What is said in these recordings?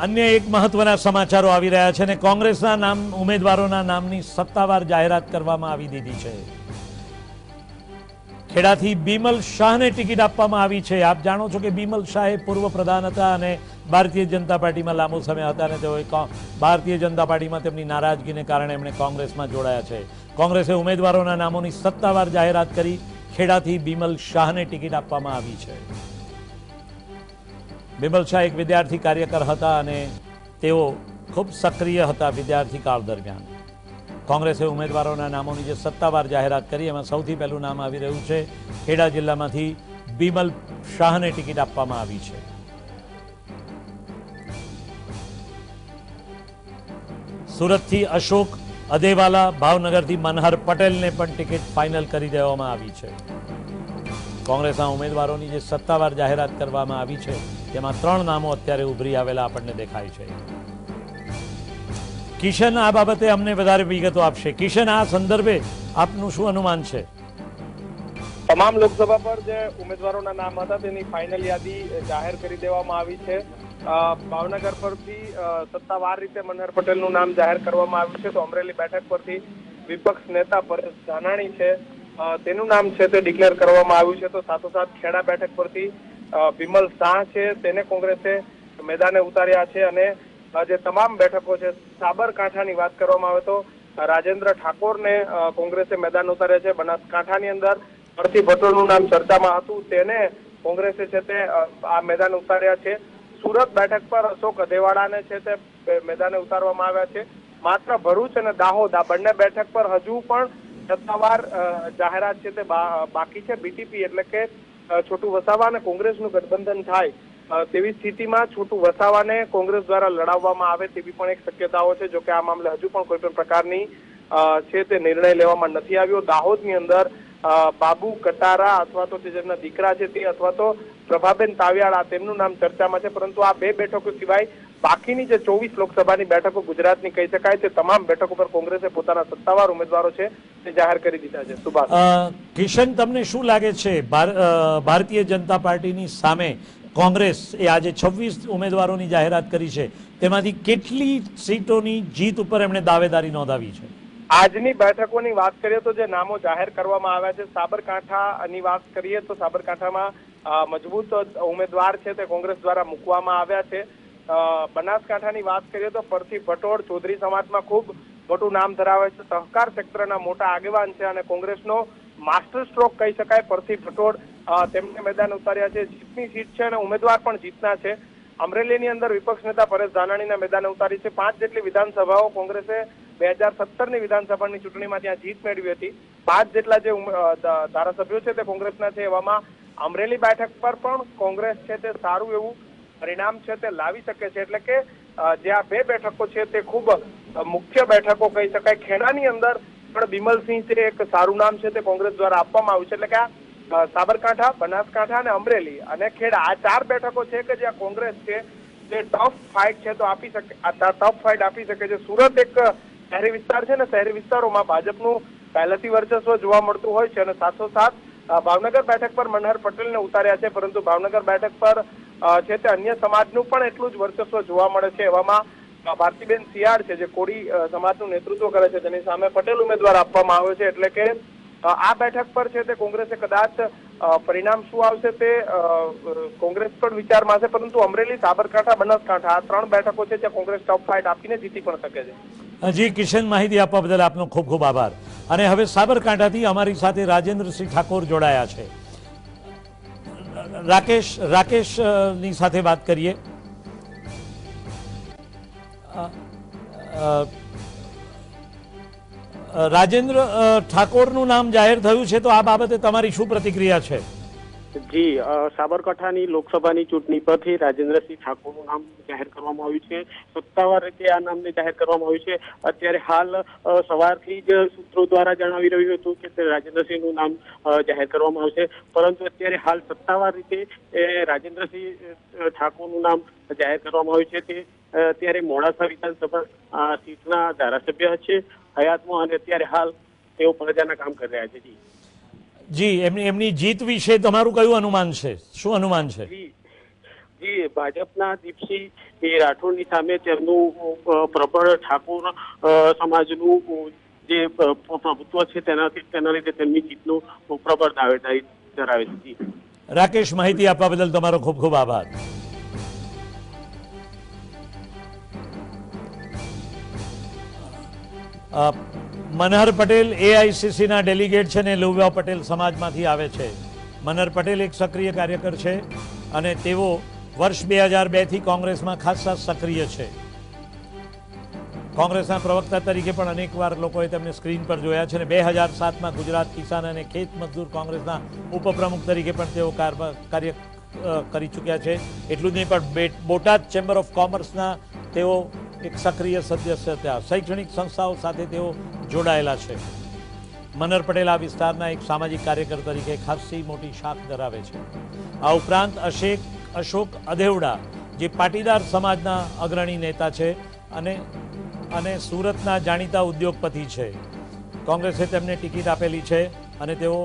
અન્ય એક મહત્વના સમાચારો આવી રહ્યા છે અને કોંગ્રેસના નામ, ઉમેદવારોના નામની સત્તાવાર જાહેરાત કરવામાં આવી દીધી છે. ખેડાથી બિમલ શાહને ટિકિટ આપવામાં આવી છે. આપ જાણો છો કે બિમલ શાહ પૂર્વ પ્રધાન હતા અને ભારતીય જનતા પાર્ટીમાં લાંબો સમય હતા અને તેઓએ ભારતીય જનતા પાર્ટીમાં તેમની નારાજગીને કારણે એમણે કોંગ્રેસમાં જોડાયા છે. કોંગ્રેસે ઉમેદવારોના નામોની સત્તાવાર જાહેરાત કરી. ખેડાથી બિમલ શાહને ટિકિટ આપવામાં આવી છે. બિમલ શાહ એક વિદ્યાર્થી કાર્યકર હતા અને તેઓ ખૂબ સક્રિય હતા વિદ્યાર્થી કાળ દરમિયાન. કોંગ્રેસે ઉમેદવારોના નામોની જે સત્તાવાર જાહેરાત કરી, એમાં સૌથી પહેલું નામ આવી રહ્યું છે, ખેડા જિલ્લામાંથી બિમલ શાહને ટિકિટ આપવામાં આવી છે. સુરતથી અશોક અદેવાલા ભાવનગરથી મનહર પટેલને પણ ટિકિટ ફાઇનલ કરી દેવામાં આવી છે. કોંગ્રેસના ઉમેદવારોની જે સત્તાવાર જાહેરાત કરવામાં આવી છે તેમાં ત્રણ નામો અત્યારે ઉભરી આવેલા આપણને દેખાય છે. કિશન, આ બાબતે અમને વધારે વિગતો આપશે. કિશન, આ સંદર્ભે આપનું શું અનુમાન છે? તમામ લોકસભા પર જે ઉમેદવારોના નામ હતા, તેની ફાઇનલ યાદી જાહેર કરી દેવામાં આવી છે. ભાવનગર પરથી સત્તાવાર રીતે મનહર પટેલનું નામ જાહેર કરવામાં આવ્યું છે. તો અમરેલી બેઠક પરથી વિપક્ષ નેતા પરેશ ધાનાણી છે. તેનું નામ છે તે ડિક્લેર કરવામાં આવ્યું છે. તો સાથોસાથ ખેડા બેઠક પરથી અ, વિમલ શાહ છે તેને કોંગ્રેસે મેદાને ઉતાર્યા છે અને જે તમામ બેઠકો છે સાબરકાંઠાની વાત કરવામાં આવે તો રાજેન્દ્ર ઠાકોરને કોંગ્રેસે મેદાન ઉતાર્યા છે બનાસકાંઠાની અંદર ભરતી ભટ્ટોનું નામ ચર્ચામાં હતું તેને કોંગ્રેસે છે તે આ મેદાન ઉતાર્યા છે. સુરત બેઠક પર અશોક અધેવાડાને છે તે મેદાને ઉતારવામાં આવ્યા છે. માત્ર ભરૂચ અને દાહોદ આ બંને બેઠક પર હજુ પણ સત્તાવાર જાહેરાત છે તે બાકી છે બીટીપી એટલે કે છોટું વસાવા અને કોંગ્રેસનું ગઠબંધન થાય તેવી સ્થિતિમાં છોટું વસાવાને કોંગ્રેસ દ્વારા લડાવવામાં આવે તેવી પણ એક શક્યતાઓ છે, જોકે આ મામલે હજુ પણ કોઈ પણ પ્રકારની છે તે નિર્ણય લેવામાં નથી આવ્યો. દાહોદની અંદર બાબુ કટારા અથવા તો તે જેમના દીકરા છે તે અથવા તો પ્રભાબેન તાવિયાળા તેમનું નામ ચર્ચામાં છે, પરંતુ આ બે બેઠકો સિવાય બાકીની જે ચોવીસ લોકસભાની બેઠકો ગુજરાતની કહી શકાય તે તમામ બેઠકો પર કોંગ્રેસે પોતાના સત્તાવાર ઉમેદવારો છે તે જાહેર કરી દીધા છે. સુભાષ. કિશન તમને શું લાગે છે? ભાર- ભારતીય જનતા પાર્ટીની સામે કોંગ્રેસ એ આજે છવ્વીસ ઉમેદવારોની જાહેરાત કરી છે. તેમાંથી કેટલી સીટોની જીત ઉપર એમણે દાવેદારી નોંધાવી છે? આજની બેઠકોની વાત કરીએ તો જે નામો જાહેર કરવામાં આવ્યા છે સાબરકાંઠાની વાત કરીએ તો સાબરકાંઠામાં મજબૂત ઉમેદવાર છે તે કોંગ્રેસ દ્વારા મૂકવામાં આવ્યા છે. બનાસકાંઠાની વાત કરીએ તો પરથી ભટોળ ચૌધરી સમાજમાં ખૂબ મોટું નામ ધરાવે છે. સહકાર ક્ષેત્રના મોટા આગેવાન છે અને કોંગ્રેસનો માસ્ટર સ્ટ્રોક કહી શકાય. પરથી ભટોળ તેમને મેદાન ઉતાર્યા છે. જીતની સીટ છે અને ઉમેદવાર પણ જીતના છે. અમરેલીની અંદર વિપક્ષ નેતા પરેશ ધાનાણીના મેદાને ઉતારી છે. પાંચ જેટલી વિધાનસભાઓ કોંગ્રેસે બે હજાર સત્તરની વિધાનસભાની ચૂંટણીમાં ત્યાં જીત મેળવી હતી. પાંચ જેટલા જે ધારાસભ્યો છે તે કોંગ્રેસના છે. એવામાં અમરેલી બેઠક પર પણ કોંગ્રેસ છે તે સારું એવું પરિણામ છે તે લાવી શકે છે. એટલે કે જે આ બે બેઠકો છે તે ખૂબ મુખ્ય બેઠકો કહી શકાય. ખેડાની અંદર પણ બિમલસિંહ છે એક સારું નામ છે તે કોંગ્રેસ દ્વારા આપવામાં આવ્યું છે. એટલે કે આ સાબરકાંઠા, બનાસકાંઠા અને અમરેલી અને ખેડા, આ ચાર બેઠકો છે કે જ્યાં કોંગ્રેસ છે જે ટફ ફાઇટ છે તો આપી શકે ટફ ફાઇટ આપી શકે છે. સુરત એક શહેરી વિસ્તાર છે ને શહેરી વિસ્તારોમાં ભાજપનું પહેલેથી વર્ચસ્વ જોવા મળતું હોય છે અને સાથોસાથ ભાવનગર બેઠક પર મનહર પટેલને ઉતાર્યા છે. પરંતુ ભાવનગર બેઠક પર છે તે અન્ય સમાજનું પણ એટલું જ વર્ચસ્વ જોવા મળે છે એવામાં. ભારતીબેન શિયાળ છે, જે કોળી સમાજનું નેતૃત્વ કરે છે તેની સામે પટેલ ઉમેદવાર આપવામાં આવ્યો છે. એટલે કે આ બેઠક પર છે તે કોંગ્રેસે કદાચ પરિણામ શું આવશે તે કોંગ્રેસ પણ વિચારમાં છે પરંતુ અમરેલી, સાબરકાંઠા, બનાસકાંઠા આ ત્રણ બેઠકો છે જ્યાં કોંગ્રેસ ટફ ફાઇટ આપીને જીતી પણ શકે છે. જી કિશન માહિતી આપવા બદલ આપનો ખૂબ ખૂબ આભાર. અને હવે સાબરકાંઠાથી અમારી સાથે રાજેન્દ્રસિંહ ઠાકોર જોડાયા છે. રાકેશ રાકેશની સાથે વાત કરીએ. રાજેન્દ્ર ઠાકોરનું નામ જાહેર થયું છે, તો આ બાબતે તમારી શું પ્રતિક્રિયા છે? જી સાબરકાંઠાની લોકસભાની ચૂંટણી પરથી રાજેન્દ્રસિંહ ઠાકોરનું નામ જાહેર કરવામાં આવ્યું છે. સત્તાવાર રીતે આ નામને જાહેર કરવામાં આવ્યું છે. અત્યારે હાલ સવારથી જ સૂત્રો દ્વારા જણાવી રહ્યું હતું કે તે રાજેન્દ્રસિંહનું નામ જાહેર કરવામાં આવશે. પરંતુ અત્યારે હાલ સત્તાવાર રીતે રાજેન્દ્રસિંહ ઠાકોરનું નામ જાહેર કરવામાં આવ્યું છે. તે અત્યારે મોડાસા વિધાનસભા સીટના ધારાસભ્ય છે, હયાતમાં અને અત્યારે હાલ તેઓ પ્રજાના કામ કરી રહ્યા છે. જી. જી એમની એમની જીત વિશે તમારું કયું અનુમાન છે? શું અનુમાન છે? જી ભાજપના દીપસિંહ એ રાઠોડની સામે તેમનું પ્રબળ ઠાકોર સમાજનું જે પ્રભુત્વ છે તેનાથી તેના લીધે તેમની જીતનું પ્રબળ દાવેદારી ધરાવે છે. રાકેશ માહિતી આપવા બદલ તમારો ખૂબ ખૂબ આભાર. અ, મનહર પટેલ એઆઈસીસીના ડેલિગેટ છે ને લુવ્યા પટેલ સમાજમાંથી આવે છે. મનહર પટેલ એક સક્રિય કાર્યકર છે અને તેઓ વર્ષ બે હજાર બેથી કોંગ્રેસમાં ખાસ્સા સક્રિય છે. કોંગ્રેસના પ્રવક્તા તરીકે પણ અનેકવાર લોકોએ તેમને સ્ક્રીન પર જોયા છે અને બે હજાર સાતમાં ગુજરાત કિસાન અને ખેત મજદૂર કોંગ્રેસના ઉપપ્રમુખ તરીકે પણ તેઓ કાર- કાર્ય કરી ચૂક્યા છે. એટલું જ નહીં પણ બોટાદ ચેમ્બર ઓફ કોમર્સના તેઓ એક સક્રિય સદસ્ય હતા શૈક્ષણિક સંસ્થાઓ સાથે તેઓ જોડાયેલા છે. મનર પટેલ આ વિસ્તારના એક સામાજિક કાર્યકર તરીકે ખાસ્સી મોટી શાખ ધરાવે છે. આ ઉપરાંત અશેક, અશોક અધેવડા, જે પાટીદાર સમાજના અગ્રણી નેતા છે અને અને સુરતના જાણીતા ઉદ્યોગપતિ છે. કોંગ્રેસે તેમને ટિકિટ આપેલી છે અને તેઓ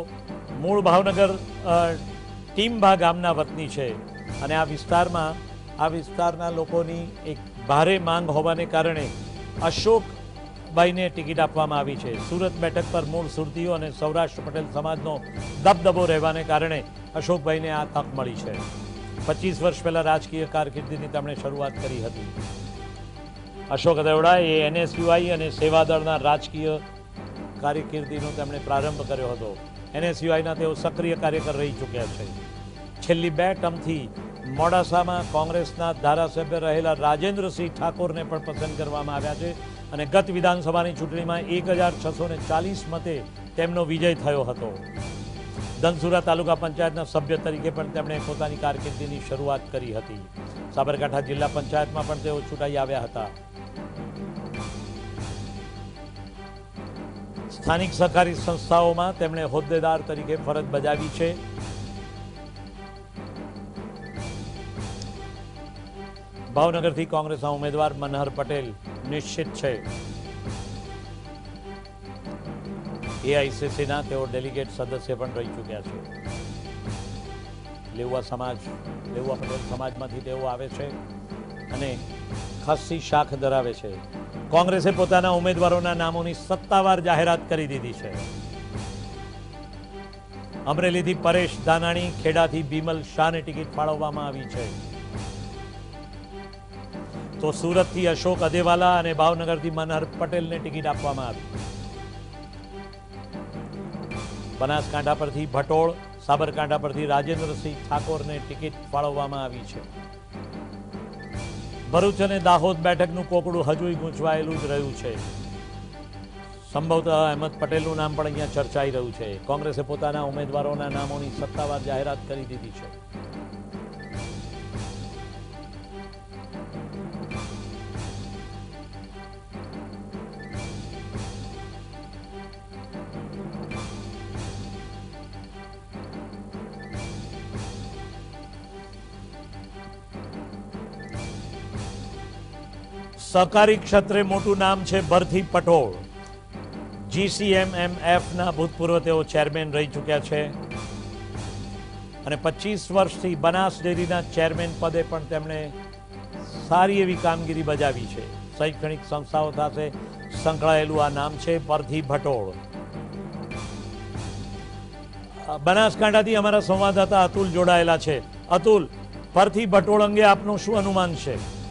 મૂળ ભાવનગર ટીમભા ગામના વતની છે. અને આ વિસ્તારમાં, આ વિસ્તારના લોકોની એક ભારે માંગ હોવાને કારણે અશોકભાઈને ટિકિટ આપવામાં આવી છે. સુરત બેઠક પર મૂળ સુરતીઓ અને સૌરાષ્ટ્ર પટેલ સમાજનો દબદબો રહેવાને કારણે અશોકભાઈને આ તક મળી છે. પચીસ વર્ષ પહેલા રાજકીય કારકિર્દીની તેમણે શરૂઆત કરી હતી. અશોક દેવડા એ એનએસયુઆઈ અને સેવાદળના રાજકીય કારકિર્દીનો તેમણે પ્રારંભ કર્યો હતો. એનએસયુઆઈના તેઓ સક્રિય કાર્યકર રહી ચૂક્યા છે. છેલ્લી બે ટર્મથી મોડાસામાં કોંગ્રેસના ધારાસભ્ય રહેલા રાજેન્દ્રસિંહ ઠાકોરને પણ પસંદ કરવામાં આવ્યા છે અને ગત વિધાનસભાની ચૂંટણીમાં એક હજાર છસો ચાલીસ મતે તેમનો વિજય થયો હતો. ધનસુરા તાલુકા પંચાયતના સભ્ય તરીકે પણ તેમણે પોતાની કારકિર્દીની શરૂઆત કરી હતી. સાબરકાંઠા જિલ્લા પંચાયતમાં પણ તેઓ ચૂંટાઈ આવ્યા હતા. સ્થાનિક સહકારી સંસ્થાઓમાં તેમણે હોદ્દેદાર તરીકે ફરજ બજાવી છે. ભાવનગરથી કોંગ્રેસના ઉમેદવાર મનહર પટેલ નિશ્ચિત છે. એઆઈસીસીના તેઓ ડેલિગેટ સદસ્ય પણ રહી ચૂક્યા છે. લેવા સમાજ લેવા પટેલ સમાજમાંથી તેઓ આવે છે અને ખાસ્સી શાખ ધરાવે છે. કોંગ્રેસે પોતાના ઉમેદવારોના નામોની સત્તાવાર જાહેરાત કરી દીધી છે. અમરેલીથી પરેશ દાનાણી ખેડાથી બિમલ શાહને ટિકિટ ફાળવવામાં આવી છે. તો સુરતથી અશોક અદેવાલા અને ભાવનગરથી મનહર પટેલને ટિકિટ આપવામાં આવી. બનાસકાંઠા પરથી ભટોળ, સાબરકાંઠા પરથી રાજેન્દ્રસિંહ ઠાકોરને ટિકિટ ફાળવવામાં આવી છે. ભરૂચ અને દાહોદ બેઠકનું કોકડું હજુય ગૂંચવાયેલું જ રહ્યું છે. સંભવતઃ અહેમદ પટેલનું નામ પણ અહીંયા ચર્ચાઈ રહ્યું છે. કોંગ્રેસે પોતાના ઉમેદવારોના નામોની સત્તાવાર જાહેરાત કરી દીધી છે. સહકારી ક્ષેત્રે મોટું નામ છે ભરથી પટોળ. જીસીએમએમએફના ભૂતપૂર્વ તેઓ ચેરમેન રહી ચૂક્યા છે. અને પચીસ વર્ષથી બનાસ ડેરીના ચેરમેન પદે પણ તેમણે સારી એવી કામગીરી બજાવી છે. શૈક્ષણિક સંસ્થાઓ સાથે સંકળાયેલું આ નામ છે પરથી ભટોળ. બનાસકાંઠાથી અમારા સંવાદદાતા અતુલ જોડાયેલા છે. અતુલ પરથી ભટોળ અંગે આપનું શું અનુમાન છે?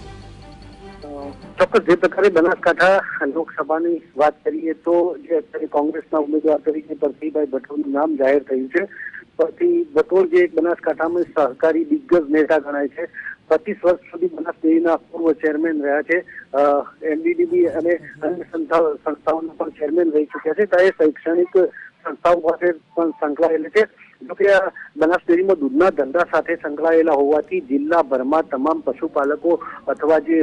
ચોક્કસ, જે પ્રકારે બનાસકાંઠા લોકસભાની વાત કરીએ તો જે અત્યારે કોંગ્રેસના ઉમેદવાર તરીકે પરથીભાઈ ભટોળનું નામ જાહેર થયું છે. પરથી ભટોળ જે બનાસકાંઠામાં સહકારી દિગ્ગજ નેતા ગણાય છે. પચીસ વર્ષ સુધી બનાસ ડેરીના પૂર્વ ચેરમેન રહ્યા છે. એનડીડીબી અને અન્ય સંસ્થાઓ, સંસ્થાઓના પણ ચેરમેન રહી ચૂક્યા છે. ત્યારે શૈક્ષણિક સંસ્થાઓ પાસે પણ સંકળાયેલા છે. જોકે બનાસ ડેરીમાં દૂધના ધંધા સાથે સંકળાયેલા હોવાથી જિલ્લાભરમાં તમામ પશુપાલકો અથવા જે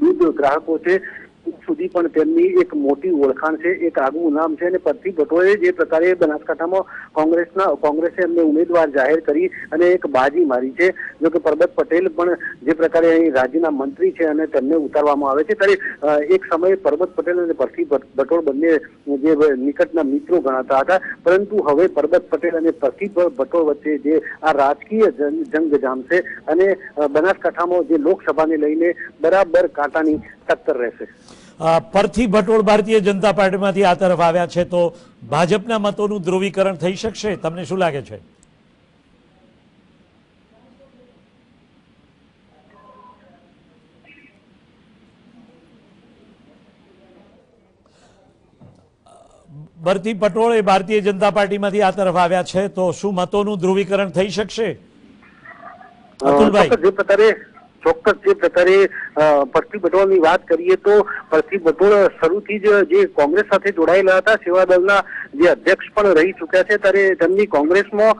દૂધ ગ્રાહકો છે સુધી પણ તેમની એક મોટી ઓળખાણ છે, એક આગવું નામ છે અને પરથી ભટોળે જે પ્રકારે બનાસકાંઠામાં કોંગ્રેસના, કોંગ્રેસે એમને ઉમેદવાર જાહેર કરી અને એક બાજી મારી છે. જો કે પરબત પટેલ પણ જે પ્રકારે અહીં રાજ્યના મંત્રી છે અને તેમને ઉતારવામાં આવે છે. ત્યારે એક સમયે પરબત પટેલ અને પરથી ભટ- ભટોળ બંને જે નિકટના મિત્રો ગણાતા હતા. પરંતુ હવે પરબત પટેલ અને પરથી ભટોળ વચ્ચે જે આ રાજકીય જંગ જામશે અને બનાસકાંઠામાં જે લોકસભાને લઈને બરાબર કાંટાની ટક્કર રહેશે. પરથી ભટોળ ભારતીય જનતા પાર્ટીમાંથી આ તરફ આવ્યા છે તો ભાજપના મતોનું ધ્રુવીકરણ થઈ શકશે? તમને શું લાગે છે? ભરતી પટોળ એ ભારતીય જનતા પાર્ટીમાંથી આ તરફ આવ્યા છે તો શું મતોનું ધ્રુવીકરણ થઈ શકશે? અતુલભાઈ. જે પ્રકારે ચોક્કસ જે પ્રકારે અ, પરથી ભટોળની વાત કરીએ તો પરથી ભટોળ શરૂથી જ જે કોંગ્રેસ સાથે જોડાયેલા હતા સેવા જે અધ્યક્ષ પણ રહી ચૂક્યા છે ત્યારે તેમની કોંગ્રેસમાં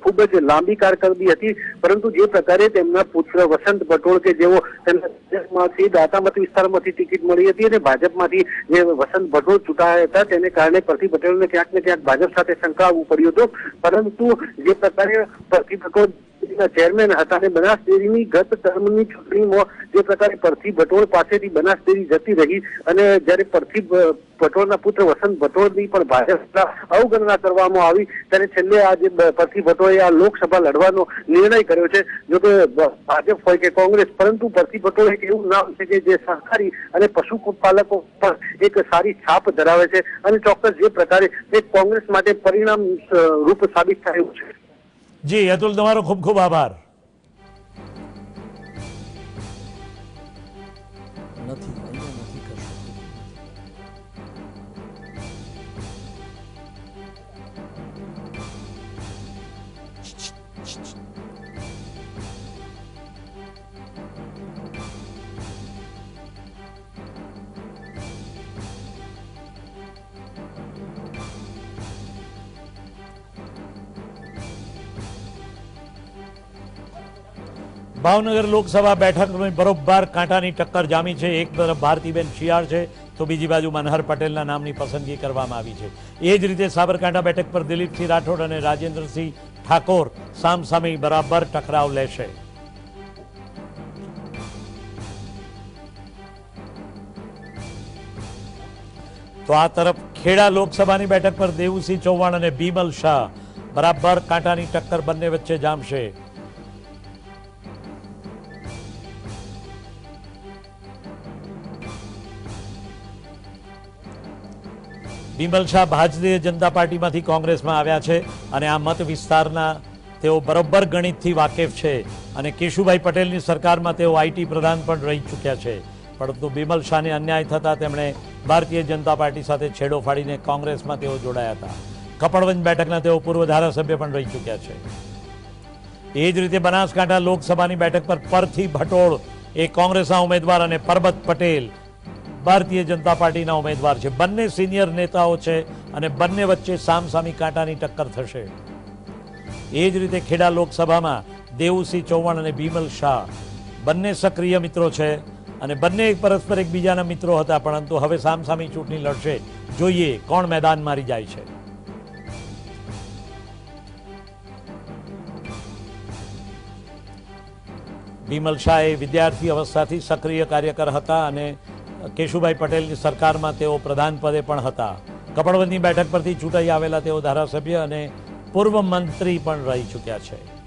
ખૂબ જ લાંબી કારકિર્દી હતી. પરંતુ જે પ્રકારે તેમના પુત્ર વસંત ભટોળ કે જેઓ તેમનામાંથી દાતામત વિસ્તારમાંથી ટિકિટ મળી હતી અને ભાજપમાંથી જે વસંત ભટોળ ચૂંટાયા હતા તેને કારણે પરથી પટેલને ક્યાંક ને ક્યાંક ભાજપ સાથે સંકળાવવું પડ્યું હતું. પરંતુ જે પ્રકારે પરથી ભટોળ ચેરમેન હતા અને બનાસ ડેરીની ગત ટર્મની ચૂંટણીમાં જે પ્રકારે પરથી ભટોળ પાસેથી બનાસ ડેરી જતી રહી અને જ્યારે પરથી ભટોળના પુત્ર વસંત ભટોળની પણ ભાજપ અવગણના કરવામાં આવી, ત્યારે છેલ્લે આ જે પરથી ભટોળે આ લોકસભા લડવાનો નિર્ણય કર્યો છે. જો કે ભાજપ હોય કે કોંગ્રેસ, પરંતુ પરથી ભટોળ એક એવું નામ છે કે જે સહકારી અને પશુપાલકો પર એક સારી છાપ ધરાવે છે અને ચોક્કસ જે પ્રકારે એક કોંગ્રેસ માટે પરિણામ રૂપ સાબિત થાય છે. જી અતુલ તમારો ખૂબ ખૂબ આભાર. ભાવનગર લોકસભા બેઠકની બરોબર કાંટાની ટક્કર જામી છે. એક તરફ ભારતીબેન શિયાળ છે તો બીજી બાજુ મનહર પટેલના નામની પસંદગી કરવામાં આવી છે. એ જ રીતે સાબરકાંઠા બેઠક પર દિલીપસિંહ રાઠોડ અને રાજેન્દ્રસિંહ ઠાકોર સામસામે બરાબર ટકરાવ લેશે. તો આ તરફ ખેડા લોકસભાની બેઠક પર દેવુસિંહ ચૌહાણ અને બીમલ શાહ બરાબર કાંટાની ટક્કર બંને વચ્ચે જામશે. બિમલ શાહ ભારતીય જનતા પાર્ટીમાંથી કોંગ્રેસમાં આવ્યા છે અને આ મત વિસ્તારના તેઓ બરોબર ગણિતથી વાકેફ છે અને કેશુભાઈ પટેલની સરકારમાં તેઓ આઈટી પ્રધાન પણ રહી ચૂક્યા છે. પરંતુ બિમલ શાહને અન્યાય થતાં તેમણે ભારતીય જનતા પાર્ટી સાથે છેડો ફાડીને કોંગ્રેસમાં તેઓ જોડાયા હતા. કપડવંજ બેઠકના તેઓ પૂર્વ ધારાસભ્ય પણ રહી ચૂક્યા છે. એ જ રીતે બનાસકાંઠા લોકસભાની બેઠક પર પરથી ભટોળ એ કોંગ્રેસના ઉમેદવાર અને પરબત પટેલ ભારતીય જનતા પાર્ટીના ઉમેદવાર છે. બંને સિનિયર નેતાઓ છે અને બંને વચ્ચે સામસામી કાંટાની ટક્કર થશે. એ જ રીતે ખેડા લોકસભામાં દેવુસિંહ ચૌહાણ અને બિમલ શાહ બંને સક્રિય મિત્રો છે અને બંને પરસ્પર એકબીજાના મિત્રો હતા, પરંતુ હવે સામસામી ચૂંટણી લડશે. જોઈએ કોણ મેદાન મારી જાય છે. બિમલ શાહ એ વિદ્યાર્થી અવસ્થાથી સક્રિય કાર્યકર હતા અને કેશુભાઈ પટેલની સરકારમાં તેઓ પ્રધાન પદે પણ હતા. કપડવંજની બેઠક પરથી ચૂંટાઈ આવેલા તેઓ ધારાસભ્ય અને પૂર્વ મંત્રી પણ રહી ચૂક્યા છે.